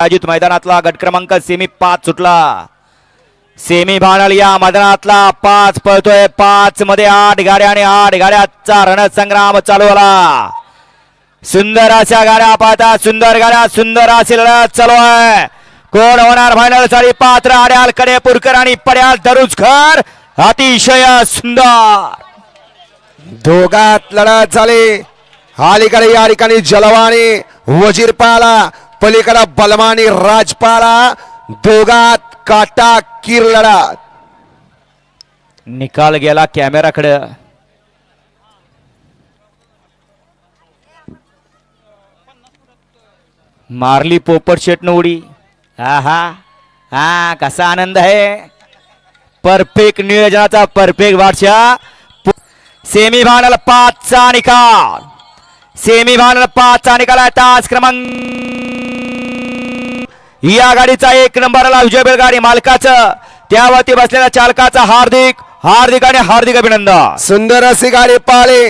आयोजित मैदानातला गट क्रमांक सेमी पाच सुटला. सेमी फायनल या मैदानातला पाच पळतोय. पाच मध्ये आठ गाड्या आणि आठ गाड्याचा रणसंग्राम चालू आला सुंदर अशा गाड्या पाहता सुंदर गाड्या सुंदर अशी लढत चालू आहे. कोण होणार फायनलसाठी पात्र आड्याल कडेपूरकर आणि पड्याल दरुजकर अतिशय सुंदर. दोघात लढत झाली. अलीकडे या ठिकाणी जलवाणी वजीर पाला पलीकडे बलमानी राजपाला दोघात काटा किर निकाल गेला कॅमेराकडे. मारली पोपट शेट उडी. हा हा कसा आनंद आहे. परफेक्ट नियोजनाचा परफेक्ट बादशाह सेमी फायनल पाचचा निकाल. सेमी फायनल पाचचा निकाल आहे तास क्रमांक या गाडीचा एक नंबरला विजय बैलगाडी मालकाचं. त्यावरती बसलेल्या चालकाचा हार्दिक हार्दिक आणि हार्दिक अभिनंदन. सुंदर अशी गाडी पाळी.